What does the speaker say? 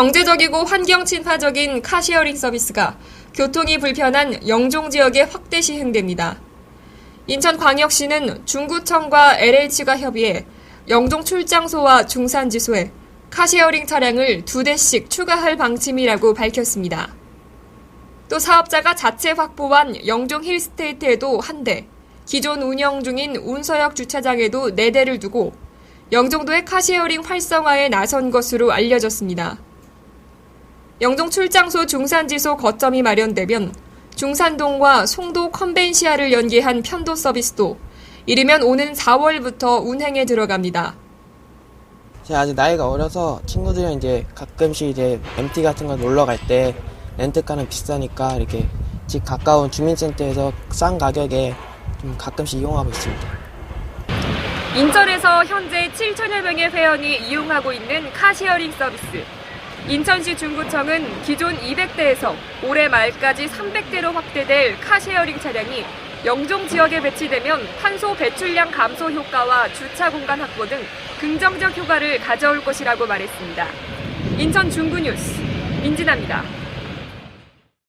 경제적이고 환경 친화적인 카시어링 서비스가 교통이 불편한 영종 지역에 확대 시행됩니다. 인천광역시는 중구청과 LH가 협의해 영종 출장소와 중산지소에 카시어링 차량을 두 대씩 추가할 방침이라고 밝혔습니다. 또 사업자가 자체 확보한 영종 힐스테이트에도 한 대, 기존 운영 중인 운서역 주차장에도 네 대를 두고 영종도의 카시어링 활성화에 나선 것으로 알려졌습니다. 영종 출장소 중산지소 거점이 마련되면 중산동과 송도 컨벤시아를 연계한 편도 서비스도 이르면 오는 4월부터 운행에 들어갑니다. 제가 아직 나이가 어려서 친구들이랑 이제 가끔씩 이제 MT 같은 거 놀러 갈 때 렌트카는 비싸니까 이렇게 집 가까운 주민센터에서 싼 가격에 좀 가끔씩 이용하고 있습니다. 인천에서 현재 7천여 명의 회원이 이용하고 있는 카시어링 서비스. 인천시 중구청은 기존 200대에서 올해 말까지 300대로 확대될 카시어링 차량이 영종 지역에 배치되면 탄소 배출량 감소 효과와 주차 공간 확보 등 긍정적 효과를 가져올 것이라고 말했습니다. 인천 중구 뉴스 민진아입니다.